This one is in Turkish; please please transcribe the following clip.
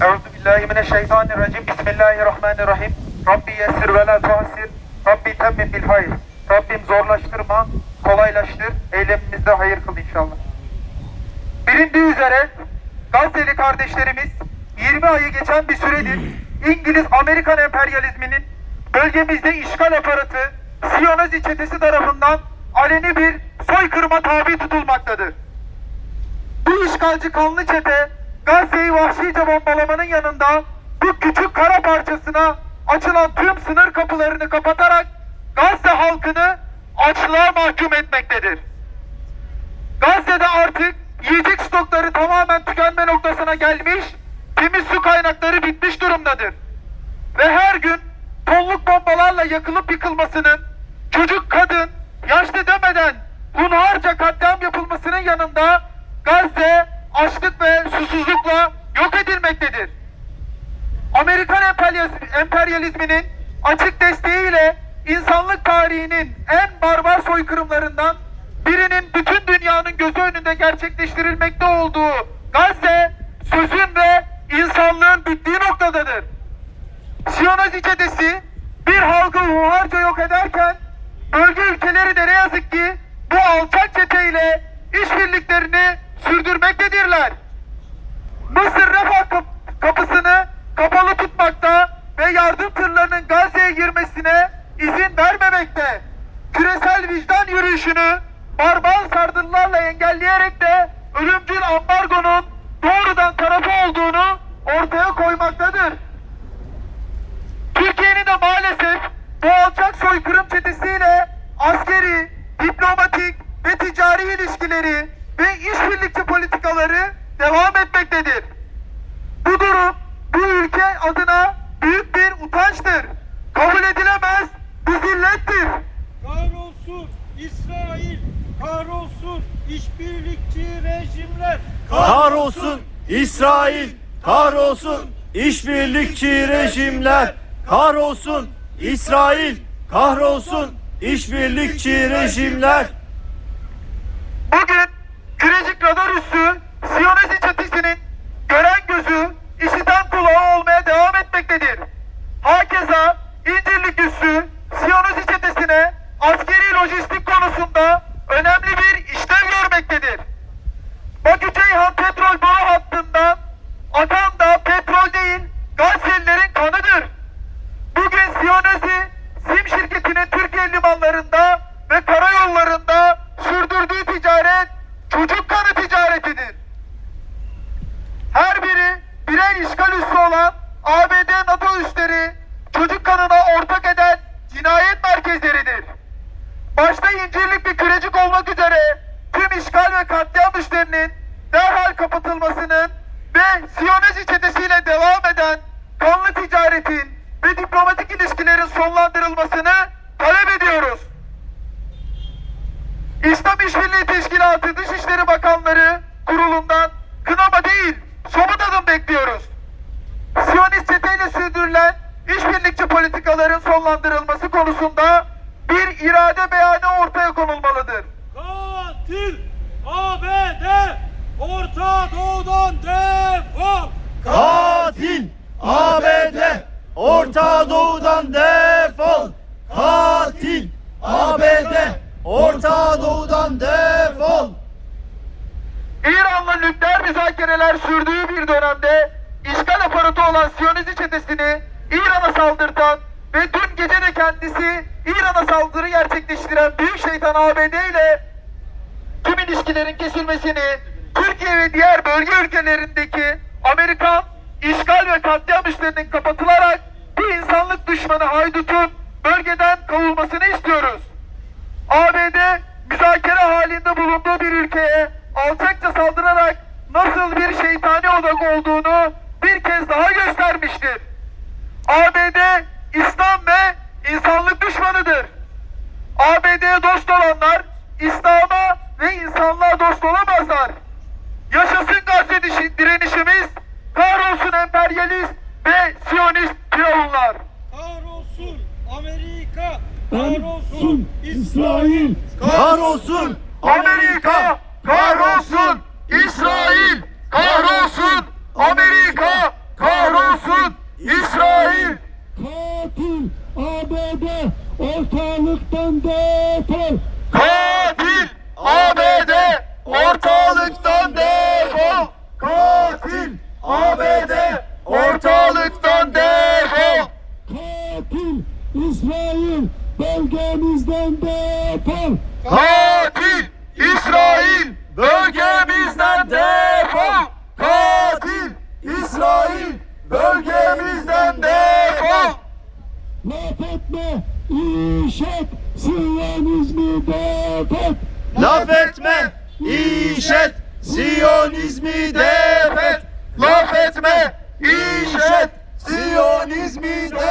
Euzu billahi mineşşeytanirracim. Bismillahirrahmanirrahim. Rabbi yessir ve la tuassir. Rabbi temmim bil hayır. Rabbim zorlaştırma, kolaylaştır. Eylemimizde hayır kıl inşallah. Bilindiği üzere Gazze'li kardeşlerimiz 20 ayı geçen bir süredir İngiliz-Amerikan emperyalizminin bölgemizde işgal aparatı Siyonezi çetesi tarafından aleni bir soykırıma tabi tutulmaktadır. Bu işgalci kanlı çete Gazze'yi vahşice bombalamanın yanında bu küçük kara parçasına açılan tüm sınır kapılarını kapatarak Gazze halkını açlığa mahkum etmektedir. Gazze'de artık yiyecek stokları tamamen tükenme noktasına gelmiş, temiz su kaynakları bitmiş durumdadır. Ve her gün tonluk bombalarla yakılıp yıkılmasının, çocuk, kadın, yaşlı demeden hunharca katliam yapılmasının yanında Gazze açlık ve susuzlukla yok edilmektedir. Amerikan emperyaliz- emperyalizminin açık desteğiyle insanlık tarihinin en barbar soykırımlarından birinin bütün dünyanın gözü önünde gerçekleştirilmekte olduğu Gazze sözün ve insanlığın bittiği noktadadır. Siyonist çetesi bir halkı hunharca yok ederken bölge ülkeleri de ne yazık ki bu alçak çeteyle işbirliklerini sürdürmektedirler. Mısır refah kap- kapısını kapalı tutmakta ve yardım tırlarının Gazze'ye girmesine izin vermemekte. Küresel vicdan yürüyüşünü barbar sardırılarla engelleyerek de ölümcül ambargonun doğrudan tarafı olduğunu ortaya koymaktadır. Türkiye'nin de maalesef bu alçak soykırım çetesiyle askeri, diplomatik ve ticari ilişkileri ve işbirlikçi politikaları devam etmektedir. Bu durum bu ülke adına büyük bir utançtır. Kabul edilemez bir zillettir. Kahrolsun İsrail, kahrolsun işbirlikçi rejimler. Kahrolsun İsrail, kahrolsun işbirlikçi rejimler. Kahrolsun İsrail, kahrolsun işbirlikçi rejimler. Bugün Kürecik radar üssü Siyonist etmektedir. Hakeza İncirlik üssü Siyonist çetesine askeri lojistik konusunda önemli bir işlev görmektedir. Bakü Ceyhan petrol boru hattından akan da petrol değil Gazze'lilerin kanıdır. Bugün Siyonezi Sim şirketinin Türkiye limanlarında ve karayollarında sürdürdüğü ticaret çocuk kanı ticaretidir. Her biri birer işgal üssü olan ABD Üsleri çocuk kanına ortak eden cinayet merkezleridir. Başta incirlik ve kürecik olmak üzere tüm işgal ve katliam üslerinin derhal kapatılmasının ve Siyonezi çetesiyle devam eden kanlı ticaretin ve diplomatik ilişkilerin sonlandırılmasını talep ediyoruz. İslam İşbirliği Teşkilatı Dışişleri Bakanları Kurulu'ndan kınama değil, somut adım bekliyoruz. Sürdürülen işbirlikçi politikaların sonlandırılması konusunda bir irade beyanı ortaya konulmalıdır. Katil ABD Orta Doğu'dan defol. Katil ABD, Orta Doğu'dan defol. Katil ABD, Orta Doğu'dan defol. İran'la nükleer müzakereler sürdüğü bir dönemde olan Siyonist çetesini İran'a saldırtan ve dün gece de kendisi İran'a saldırı gerçekleştiren büyük şeytan ABD ile tüm ilişkilerin kesilmesini Türkiye ve diğer bölge ülkelerindeki Amerikan işgal ve katliam üslerinin kapatılarak bu insanlık düşmanı haydutun bölgeden kovulmasını istiyoruz. ABD müzakere halinde bulunduğu bir ülkeye alçakça saldırarak nasıl bir şeytani odak olduğunu bir kez daha göstermiştir. ABD İslam ve insanlık düşmanıdır. ABD'ye dost olanlar İslam'a ve insanlığa dost olamazlar. Yaşasın Gazze dişi- direnişimiz, kahrolsun emperyalist ve siyonist firavunlar. Kahrolsun Amerika, kahrolsun İsrail. katil ABD ortalıktan defol. Katil ABD ortalıktan defol. Katil ABD ortalıktan defol. Katil İsrail bölgemizden defol. Katil İsrail bölge Laf etme, işet, Siyonizmi defet. Laf etme, işet, Siyonizmi defet. Laf etme, işet, Siyonizmi defet.